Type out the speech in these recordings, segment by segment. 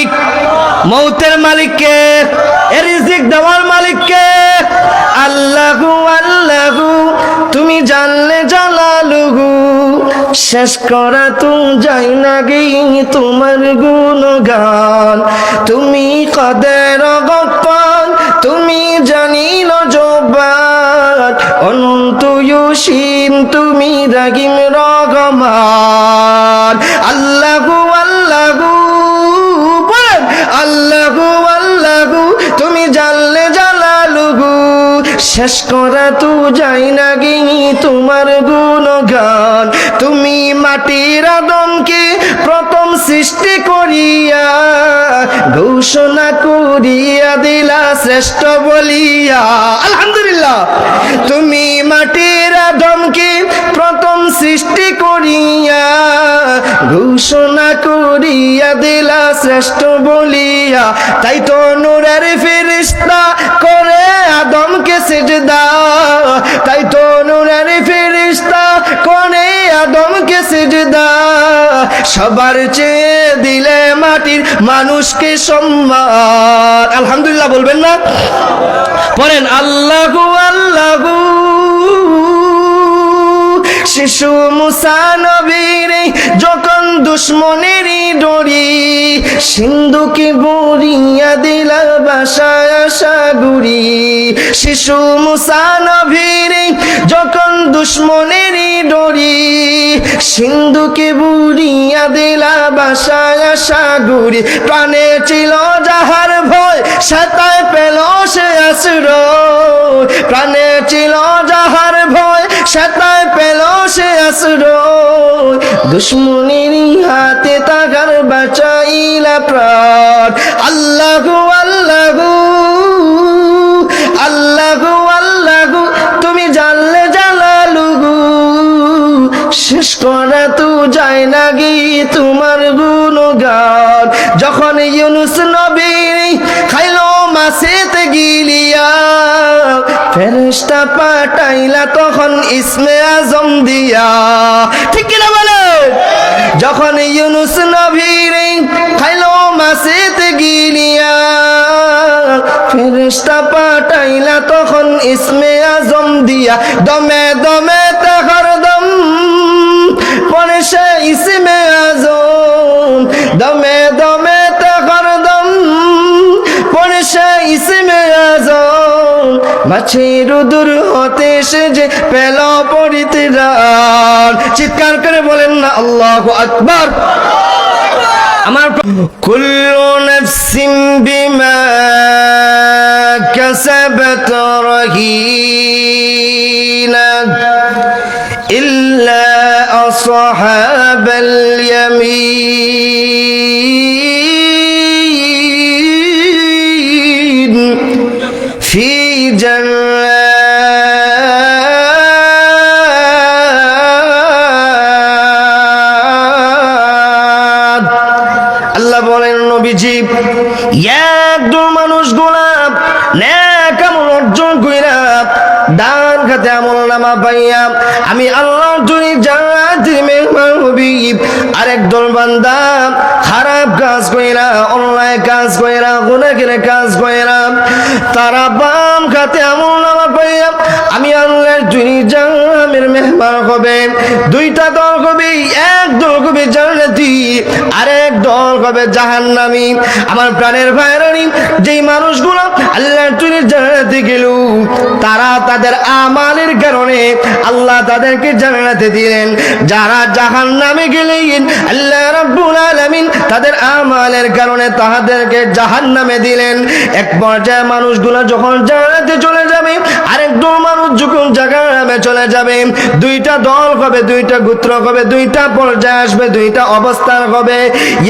মালিক, মৌতের মালিককে এরিজিক দেওয়ার মালিককে। আল্লাহু আল্লাহু, তুমি জানলে জালালুহু, শেষ করা তো যাই না গে তোমার গুণগান। তুমি কদের গপ্পান তুমি জানিল জবান অনন্ত ইউসিন, তুমি রাগিম রগমান। আল্লাহু আল্লাহু শেষ করা তু যাই না গে তোমার গুণগান। তুমি মাটির আদমকে প্রথম সৃষ্টি করিয়া, ঘোষণা করিয়া দিলা শ্রেষ্ঠ বলিয়া। আলহামদুলিল্লাহ। তুমি মাটির আদমকে প্রথম সৃষ্টি করিয়া, ঘোষণা করিয়া দিলা শ্রেষ্ঠ বলিয়া। তাই তো নূরের ফেরিস্তা করে আদমকে সেজদা। তাই তো নূরের ফেরিস্তা করে আদমকে সেজদা। সবার চেয়ে দিলে মাটির মানুষকে সম্মান। আলহামদুলিল্লাহ বলবেন না? পড়েন আল্লাহু আল্লাহু। শিশু মুসা নবীর, যখন দুশ্মনেরই ডরি, সিন্ধুকে বরিয়া দিলা বাসায় সাগুরি শিশু মুসা নবীর, যখন দুশ্মনেরই ডরি, সিন্ধুকে বুড়িয়া দিলা বাসায় সাগুরি প্রাণে ছিল যাহার ভয় সাতায় পেল সে আশ্রয় প্রাণে ছিল যাহার ভয় সাতায় পেল সে আশ্রয়। দুশ্মনের হাতে তাগার বাঁচাইলা প্রাণ। আল্লাহু আল্লাহু আল্লাহু আল্লাহু, তুমি জানলে জালালুহু। শেষ করা তো যায় না গে তোমার গুণগান। যখন ইউনুস নবী খাইলো মাসেতে গিলিয়া ফেরেশতা পাঠাইলা তখন ইসমে আজম দিয়া। ঠিক কিনা বলে? যখন ইউনুস নবী খাইলো মাসেতে গিলিয়া, ফেরেশতা পাঠাইলা তখন ইসমে আজম দিয়া। দমে দমে তাহার দম পরে সে ইসমে আজম। দমে দমে তাহার দম পরে সে ইসমে আজম। বাছির দূর হতে এসে যে পেল পরিতে চিৎকার করে বলেন না, আল্লাহ আকবর। আমার কুল্লু নফসিম বিমা কাসাবাত রহিনা। ইল্লা আসহাবাল ইয়ামিন। আল্লাহ বলেন, নবীজি একদম মানুষ গোলাপ ন্যাক আমল অর্জন কইরা ডান খাতে আমল নামা পাইয়া আমি আল্লাহ জুড়ি আরেক দল বান্দা খারাপ কাজ কইরা, অন্যায় কাজ কইরা, গুনাহের কাজ কইরা তারা বাম খাতে আমল নামা পাইয়া আমি আল্লাহ জুনি জান্নাতের মেহমান হবে। দুইটা দল হবে, এক দল হবে জান্নাতি, আরেক দল হবে জাহান্নামী। আমার প্রাণের ভাইরানি, যেই মানুষগুলো আল্লাহ তুমি জান্নাতে গেল, তারা তাদের আমালের কারণে আল্লাহ তাদেরকে জান্নাতে দিলেন। যারা জাহান্নামে গেলেন আল্লাহ রাব্বুল আলামিন তাদের আমালের কারণে তাদেরকে জাহান্নামে দিলেন। এক পর্যায়ে মানুষগুলো যখন জান্নাতে চলে যাবে, আরেক দল মানুষ যখন জাহান্নামে চলে যাবে দুইটা দল হবে দুইটা গোত্র হবে দুইটা পর্যায়ে আসবে, দুইটা অবস্থান হবে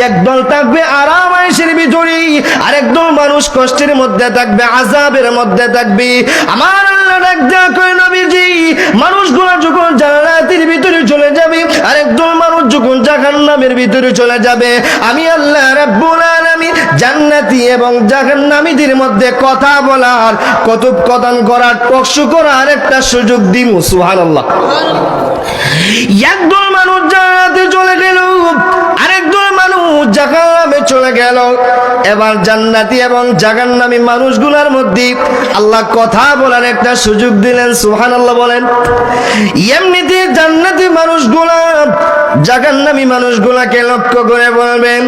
এক দল থাকবে আরাম আয়েশের ভিতরে, আরেক দল মানুষ কষ্টের মধ্যে থাকবে আজাবের মধ্যে থাকবে। আমার আল্লাহ ডাক নবীজি, মানুষগুলো যখন ভিতরে চলে যাবে মানুষ যখন জাহান্নামের ভিতরে চলে যাবে, আমি আল্লাহ আলামিন জান্নাতি এবং জাহান্নামীদের মধ্যে কথা বলার কথোপকথন করার টকশো করার একটা সুযোগ দিমু, সুবহানাল্লাহ। একদল মানুষ জানাতে চলে গেল, আরেকদল মানুষ জাকামে চলে গেল। এবার জান্নাতি এবং জাগান্নামি মানুষগুলোর মধ্যে আল্লাহ কথা বলার একটা সুযোগ দিলেন সুহান আল্লাহ বলেন। এমনিতে জান্নাতি মানুষগুলা জাগান্নামি মানুষগুলাকে লক্ষ্য করে বলবেন,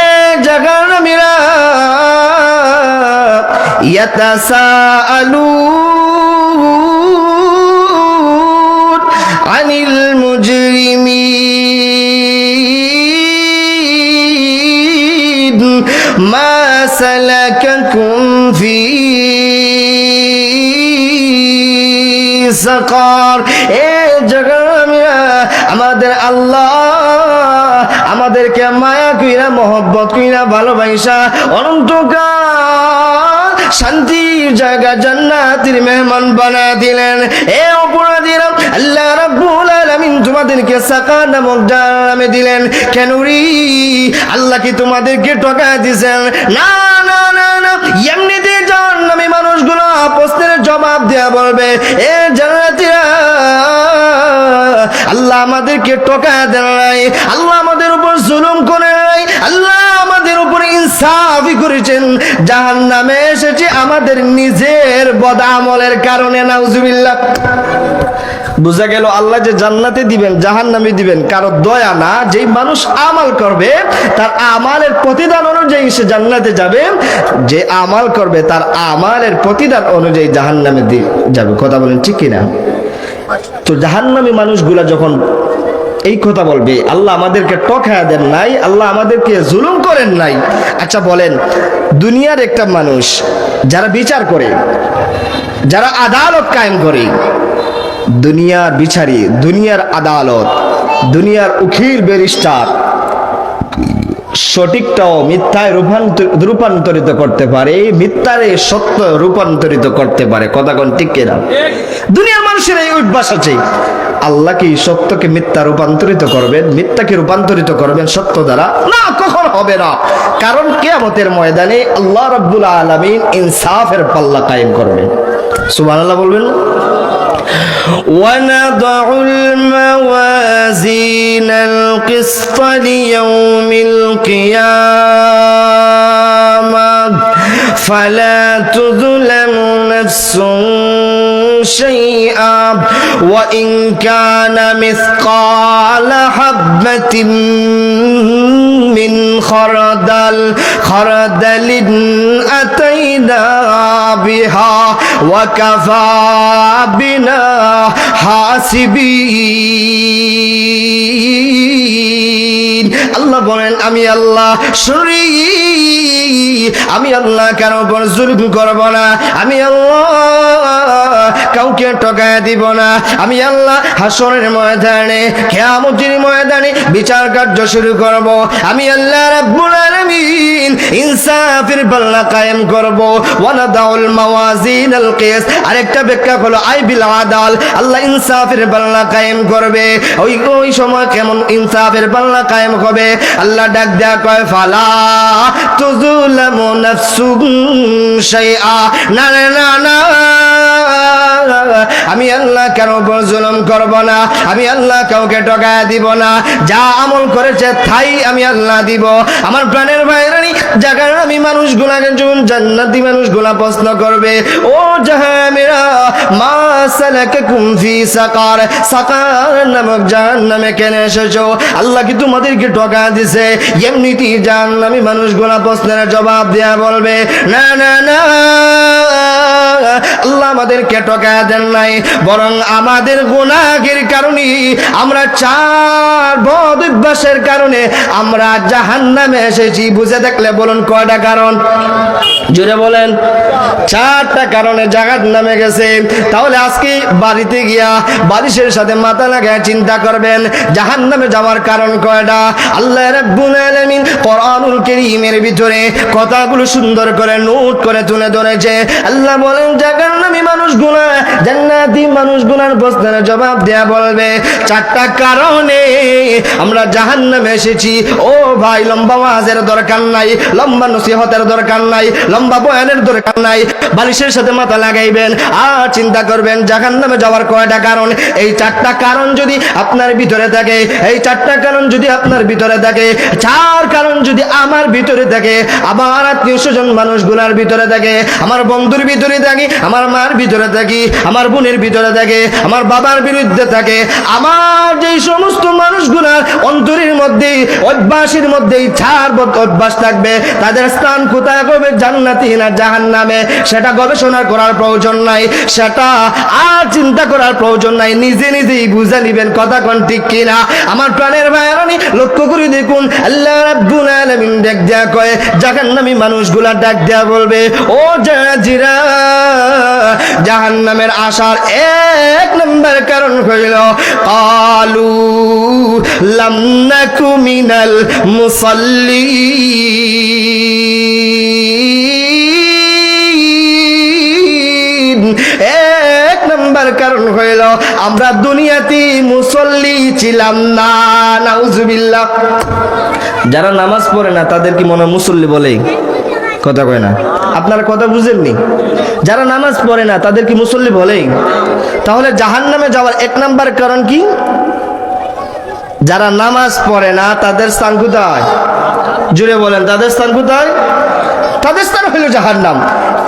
এ জাগান্নামিরা ইয়াতাসা আলু আনিল মুজরিমিন, মা সালাকাকুম ফি সাকার এ জগামিয়া, আমাদের আল্লাহ আমাদেরকে মায়া কইরা, মহব্বত কইরা, ভালোবাসা, অনন্তকাল শান্তির জায়গা জান্নাতের মেহমান বানা দিলেন। এ অপরাধীরা আল্লাহ রাব্বুল আলামিন তোমাদেরকে সাকা নামক জাহান্নামে দিলেন। কেন রে? আল্লাহ কি তোমাদেরকে ঠকা দিয়েছেন? না না না না। এমনিতে জাহান্নামী মানুষগুলো প্রশ্নের জবাব দেয়া বলবে। এ জান্নাতীরা, আল্লাহ আমাদেরকে টোকা দেন নাই। আল্লাহ আমাদের উপর জুলুম করে নাই। আল্লাহ ইনসাফি করেছেন। জাহান নামে এসেছে আমাদের নিজের বদামলের কারণে, নাউজুবিল্লাহ। বুঝা গেল আল্লাহ যে জান্নাতে দিবেন জাহান নামে দিবেন। কারও দয়া না, যেই মানুষ আমাল করবে, তার আমালের প্রতিদান অনুযায়ী সে জান্নাতে যাবে। যে আমাল করবে, তার আমালের প্রতিদান অনুযায়ী জাহান নামে যাবে। কথা বলেন ঠিক কিনা? তো জাহান্নামী মানুষগুলা যখন এই কথা বলবে। আল্লাহ আমাদেরকে টকায়া দেন নাই, আল্লাহ আমাদেরকে জুলুম করেন নাই। আচ্ছা বলেন, দুনিয়ার একটা মানুষ যারা বিচার করে, যারা আদালত কায়েম করে, দুনিয়ার বিচারি, দুনিয়ার আদালত, দুনিয়ার উকিল, ব্যারিস্টার, সঠিকটাও মিথ্যায় রূপান্তর, রূপান্তরিত করতে পারে মিথ্যারে সত্য রূপান্তরিত করতে পারে। কথা কোন ঠিক কিনা? দুনিয়ার মানুষের এই অভ্যাস আছে। আল্লাহ কি সত্যকে মিথ্যা রূপান্তরিত করবেন মিথ্যাকে রূপান্তরিত করবেন সত্য দ্বারা না কখন হবে না কারণ কেয়ামতের ময়দানে আল্লাহ রব্বুল আলমিন ইনসাফের পাল্লা কায়েম করবেন সুবহানাল্লাহ বলবেন ونضع الموازين القسط ليوم القيامة فلا تظلم نفس شيئا. وإن كان مثقال حبة من خردل خردل أتينا بها وكفى بنا حاسبين. আল্লাহ বলেন আমি আল্লাহ শুনি। আমি আল্লাহ কেন উপর জুলুম করব না? আমি আল্লাহ কাউকে টকায় দিব না। আমি আল্লাহ হাসনের ময়দানে খেয়ামতির ময়দানে বিচার কার্য শুরু করব। আমি আল্লাহ রাব্বুল আলামিন ইনসাফের পাল্লা কায়েম করব। ওয়ানা দাউল মাওয়াজিন আল কিস আরেকটা ব্যাখ্যা হলো আই বিল আদাল। আল্লাহ ইনসাফের পাল্লা কায়েম করবে। ওই ওই সময় কেমন ইনসাফের পাল্লা কায়েম হবে? আল্লাহ ডাক দেয়া কয়, ফালা তুজুলামু নাফসুন শাইআ। না না না। আমি আল্লাহ কারও উপর জুলুম করব না, আমি আল্লাহ কাউকে টকায় দিব না। যা আমল করেছে তাই আমি আল্লাহ দিব। আমার প্রাণের ভাইরানি জায়গার আমি মানুষগুলাকে যখন জান্নাতি মানুষগুলা প্রশ্ন করবে। ও জাহামেরা, মা সালাকে কুমফি সাকার সাকার নামক জাহান্নামে কেন এসেছ? আল্লাহ কি তোমাদেরকে টকা দিছে? এমনিতেই জাহান্নামী মানুষগুলা প্রশ্নের জবাব দেয়া বলবে, না না না। আল্লাহ আমাদেরকে টকা দেন নাই। বরং আমাদের গুনাহের কারণে, আমরা চার বদ অভ্যাসের কারণে আমরা জাহান্নামে এসেছি। বুঝে দেখলে বলুন কয়টা কারণ? জুড়ে বলেন। চারটা কারণে জাগাত নামে গেছে। তাহলে আজকে বাড়িতে গিয়া বারিশের সাথে মাথা লাগায় চিন্তা করবেন জাহান নামে যাওয়ার কারণ কয়টা? আল্লাহ রাব্বুল ভিতরে কথাগুলো সুন্দর করে নোট করে তুলে ধরেছে। আল্লাহ বলেন জাহান্নামী মানুষগুলা জান্নাতি জবাব দেয়া বলবে। চারটা কারণে আমরা এসেছি। ও ভাই, লম্বা দরকার নাই, লম্বা নসিহতের দরকার নাই, লম্বা বয়ানের দরকার নাই, বালিশের সাথে মাথা লাগাইবেন। আর চিন্তা করবেন যাওয়ার কয়টা কারণ? এই চারটা কারণ যদি আপনার ভিতরে থাকে, এই চারটা কারণ যদি আপনার ভিতরে থাকে, চার কারণ যদি আমার ভিতরে থাকে আমার আত্মীয় স্বজন মানুষগুলার ভিতরে থাকে, আমার বন্ধুর ভিতরে থাকে আমার মার ভিতরে থাকি, আমার বোনের ভিতরে থাকে, আমার বাবার বিরুদ্ধে থাকে। আমার যে সমস্ত মানুষগুলার অন্তরের মধ্যে অভ্যাসের মধ্যে ছাড় অভ্যাস থাকবে, তাদের স্থান কোথায় হবে জান্নাতি না জাহান নামে সেটা গবেষণা করার প্রয়োজন নাই, সেটা আর চিন্তা করার প্রয়োজন নাই, নিজে নিজেই বুঝে নিবেন কথা কোন ঠিক কিনা। আমার প্রাণের ভাইরানি লক্ষ্য করে দেখুন, আল্লাহ রাব্বুল আলামিন ডাক দেয়া কয়, জাহান্নামী মানুষগুলা ডাক দেয়া বলবে, ও জাজিরা জাহান্নামের আসার এক নম্বর কারণ হইল, কালু লাম নাকু মিনাল মুসাল্লিন। এক নম্বর কারণ হইল, আমরা দুনিয়াতে মুসল্লি ছিলাম না, নাউজুবিল্লাহ। যারা নামাজ পড়ে না, তাদের কি মনে মুসল্লি বলে কথা কয় না। আপনারা কথা বুঝেননি? যারা নামাজ পড়ে না, তাদের কি মুসল্লি বলে তাহলে জাহান নামে যাওয়ার এক নাম্বার কারণ কি? যারা নামাজ পড়ে না, তাদের স্থান কোথায়? জুড়ে বলেন, তাদের স্থান কোথায়? তাদের স্থান হইল জাহান্নাম।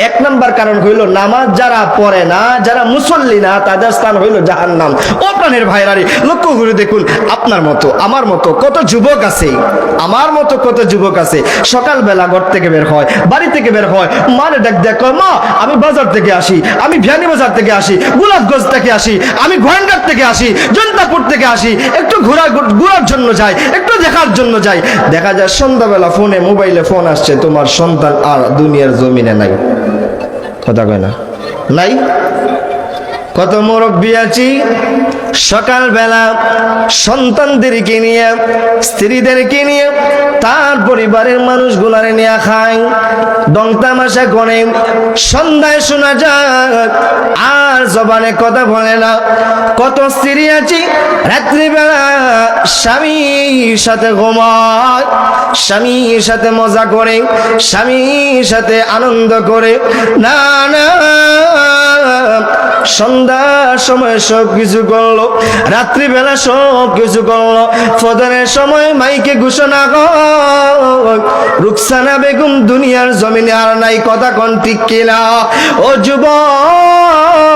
এক নাম্বার কারণ হইল নামাজ যারা পড়ে না, যারা মুসল্লি না, তাদের স্থান হইল জাহান্নাম। ও প্রাণের ভাইরারি, লক্ষ্য করে দেখুন আপনার মতো, আমার মতো কত যুবক আছে, আমার মতো কত যুবক আছে, সকালবেলা ঘর থেকে বের হয়, বাড়ি থেকে বের হয়, মারে ডাক দেখ মা, আমি বাজার থেকে আসি, আমি ভিয়ানি বাজার থেকে আসি, গোলাপগঞ্জ থেকে আসি, আমি গোয়েন্দার থেকে আসি, জনতাপুর থেকে আসি, একটু ঘোরা, ঘোরার জন্য যাই, একটু দেখার জন্য যাই। দেখা যায় সন্ধ্যাবেলা ফোনে, মোবাইলে ফোন আসছে, তোমার সন্তান আর দুনিয়ার জমিনে নাই। কথা কয় না। নাই কত মুরব্বী আছি? সকালবেলা সন্তানদেরকে নিয়ে, স্ত্রীদেরকে নিয়ে, তার পরিবারের মানুষগুলারে নিয়ে খায়। দং তামাশা করে। সন্ধ্যায় শোনা যায়, আর জবানে কথা বলে না। কত স্ত্রী আছি, রাত্রিবেলা স্বামীর সাথে ঘুমায়, স্বামীর সাথে মজা করে, স্বামীর সাথে আনন্দ করে। না না সন্ধ্যার সময় সব কিছু করল, রাত্রিবেলা সব কিছু করল ফদরের সময় মাইকে ঘোষণা রুকসানা বেগম দুনিয়ার জমিনে আর নাই কথা কন ঠিক কিনা? ও যুবক!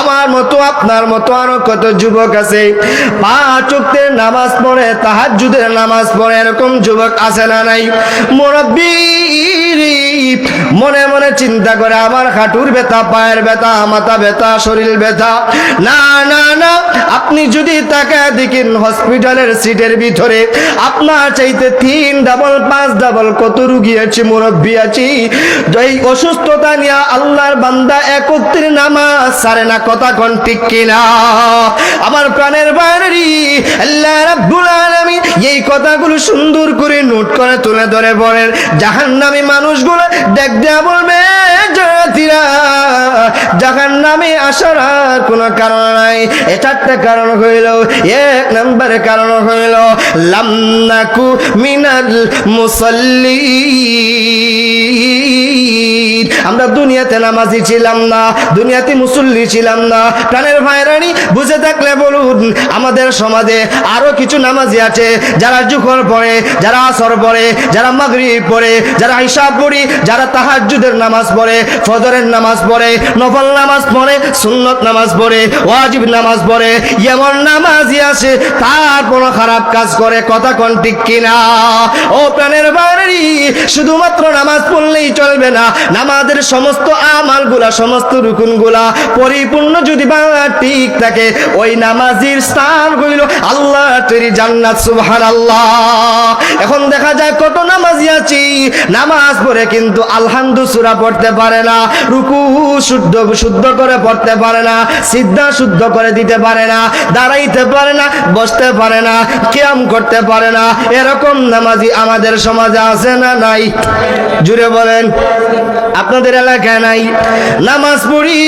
আমার মতো, আপনার মতো আরও কত যুবক আছে? পাঁচ উক্তের নামাজ পড়ে তাহার যুদের নামাজ পড়ে, এরকম যুবক আছে না নাই? মুরব্বী মনে মনে চিন্তা করে, আমার হাঁটুর ব্যথা, পায়ের ব্যথা, মাথা ব্যথা, শরীর ব্যথা। না না না, আপনি যদি তাকে দেখেন হসপিটালের সিটের ভিতরে, আপনার চাইতে তিন ডাবল পাঁচ ডাবল কত রুগী আছে, মুরব্বী আছি? অসুস্থতা নিয়ে আল্লাহর বান্দা একত্রির নামাজ সারে না কথা কোন ঠিক কিনা? আমার প্রাণের বাইরে আল্লাহ রাব্বুল আলামিন এই কথাগুলো সুন্দর করে নোট করে তুলে ধরে বলেন। জাহান্নামী মানুষগুলো দেখ দেয়া বলবে, জাতিরা জাহান নামে আসার আর কোনো কারণ নাই। এ চারটে কারণ হইল, এক নম্বরের কারণ হইল লামনাকু মিনাল মুসল্লি আমরা দুনিয়াতে নামাজি ছিলাম না, দুনিয়াতে মুসল্লি ছিলাম না। প্রাণের ভাইরানি বুঝে থাকলে বলুন, আমাদের সমাজে আরও কিছু নামাজি আছে, যারা জুখর পড়ে, যারা আসর পড়ে, যারা মাগরিব পড়ে, যারা হিসাব পড়ি, যারা তাহাজ্জুদের নামাজ পড়ে, ফজরের নামাজ পড়ে, নফল নামাজ পড়ে, সুন্নত নামাজ পড়ে, ওয়াজিব নামাজ পড়ে, এমন নামাজি আছে, তার কোনো খারাপ কাজ করে, কথা কোন ঠিক কিনা? ও প্রাণের বাড়ি শুধুমাত্র নামাজ পড়লেই চলবে না নামাজের সমস্ত আমালগুলা, সমস্ত রুকুনগুলা পরিপূর্ণ যদি বা ঠিক থাকে, ওই নামাজির স্থান হইল আল্লাহ তৈরি জান্নাত সুবহান আল্লাহ এখন দেখা যায় কত নামাজি আছি, নামাজ পড়ে কিন্তু আলহামদু সুরা পড়তে পারে না, রুকু শুদ্ধ শুদ্ধ করে পড়তে পারে না, সিদ্ধা শুদ্ধ করে দিতে পারে না, দাঁড়াইতে পারে না, বসতে পারে না কিয়াম করতে পারে না, এরকম নামাজি আমাদের সমাজে আছে না নাই? জুড়ে বলেন। আপনাদের এলাকায় নাই। নামাজ পড়ি,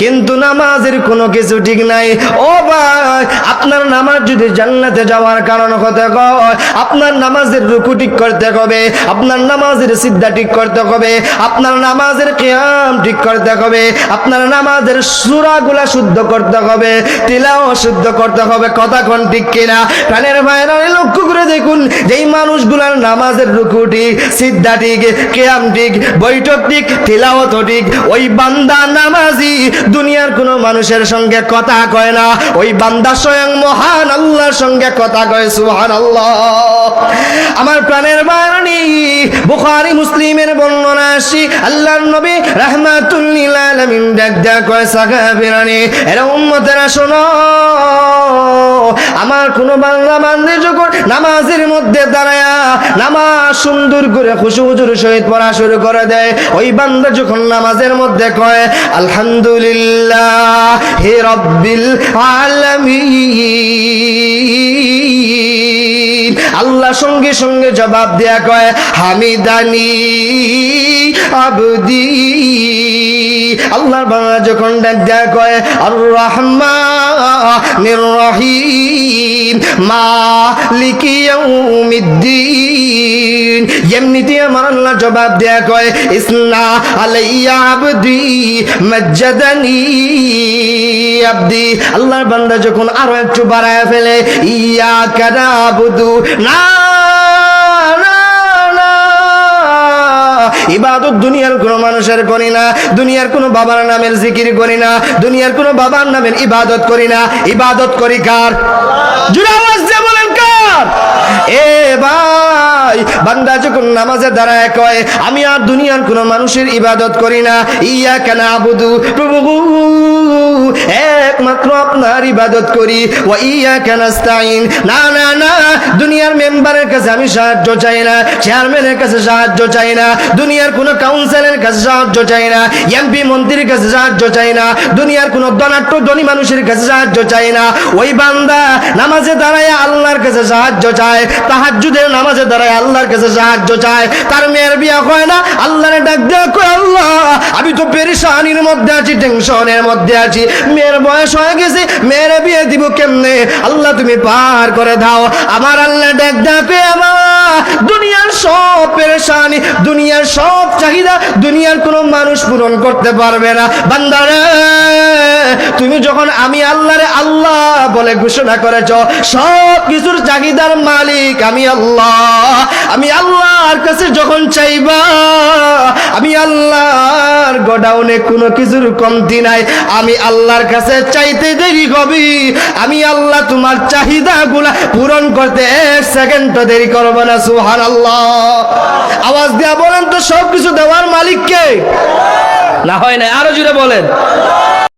কিন্তু নামাজের কোনো কিছু ঠিক নাই। ও ভাই, আপনার নামাজ যদি জান্নাতে যাওয়ার কারণ হতে হয় আপনার নামাজের রুকু ঠিক করতে হবে আপনার নামাজের সিদ্ধা ঠিক করতে হবে আপনার নামাজের কিয়াম ঠিক করতে হবে আপনার নামাজের সুরাগুলা শুদ্ধ করতে হবে তিলাও শুদ্ধ করতে হবে, কথা কোন ঠিক কিনা? প্রাণের ভাইরা লক্ষ্য করে দেখুন, যেই মানুষগুলার নামাজের রুকু ঠিক, সিদ্ধা ঠিক, কেয়াম ঠিক বৈঠক ঠিক তিলাওয়াত ঠিক ওই বান্দা নামাজি, দুনিয়ার কোনো মানুষের সঙ্গে কথা কয় না। ওই বান্দা স্বয়ং মহান আল্লাহর সঙ্গে কথা কয় সুহান আল্লাহ আমার প্রাণের বাণী, বুখারি, মুসলিমের বর্ণনা আসি। আল্লাহর নবী রাহমাতুল্লিল আলামিন ডাক ডাক কয়, সাহাবীরানি, এরা উম্মতেরা শোনো। আমার কোন বাংলা বান্ধে যখন নামাজের মধ্যে দাঁড়ায়া নামাজ সুন্দর করে খুশু হুজুর সহিত পড়া শুরু করে দেয় ওই বান্দা যখন নামাজের মধ্যে কয় আলহামদুলিল্লাহ হে রব্বিল আলামিন। আল্লাহ সঙ্গে সঙ্গে জবাব দেয়া কয়, হামিদানি আবদি। আল্লাহর বাংলা যখন ডাক দেয়া কয় আর রহমানির রহিম, মালিকি এমনিতে আমার আল্লাহ জবাব দেয়া কয়, ইসনা আলাইয়া আবদি, মজ্জাদানি আবদি। আল্লাহর বান্দা যখন আরও একটু বাড়ায় ফেলে ইয়া কানা বুদু ইবাদত দুনিয়ার কোন মানুষের করি না, দুনিয়ার কোন বাবার নামের জিকির করি না, দুনিয়ার কোন বাবার নামের ইবাদত করি না। ইবাদত করি কার? আমি আর দুনিয়ার কোন মানুষের ইবাদত করি না। ইয়া কেন আবুদু প্রভু একমাত্র আপনার ইবাদত করি। ও ইয়া কেন না না না, দুনিয়ার মেম্বারের কাছে আমি সাহায্য চাই না, চেয়ারম্যানের কাছে সাহায্য চাই না, দুনিয়ার কোনো কাউন্সিলের কাছে সাহায্য চাই না এমপি মন্ত্রীর কাছে সাহায্য চাই না, দুনিয়ার কোনো ধনাট্য ধনী মানুষের কাছে সাহায্য চাই না। ওই বান্দা নামাজে দাঁড়ায় আল্লাহর কাছে সাহায্য চায়, তাহাজ্জুদের নামাজে দাঁড়ায় আল্লাহর কাছে সাহায্য চায়। তার মেয়ের বিয়া হয় না, আল্লাহরে ডাক দেয়া আল্লাহ, আমি তো পেরেশানির মধ্যে আছি, টেনশনের মধ্যে আছি। মেয়ের বয়স হয়ে গেছে, মেয়ের বিয়ে দিব কেমনে? আল্লাহ তুমি পার করে দাও। আমার আল্লাহ ডাক ডাকে আমার দুনিয়ার সব পেরেশানি, দুনিয়ার সব চাহিদা, দুনিয়ার কোনো মানুষ পূরণ করতে পারবে না। বান্দারে তুমি যখন আমি আল্লাহরে আল্লাহ বলে ঘোষণা করেছ, সব কিছুর চাহিদার মালিক আমি আল্লাহ। আমি আল্লাহর কাছে যখন চাইবা, আমি আল্লাহর গোডাউনে কোনো কিছুর কমতি নাই। আমি আল্লাহর কাছে চাইতে দেরি কবি আমি আল্লাহ তোমার চাহিদাগুলা পূরণ করতে এক সেকেন্ড দেরি করব না সুহান আল্লাহ আওয়াজ দেওয়া বলেন তো সব কিছু দেওয়ার মালিককে? না হয় না আরও জুড়ে বলেন।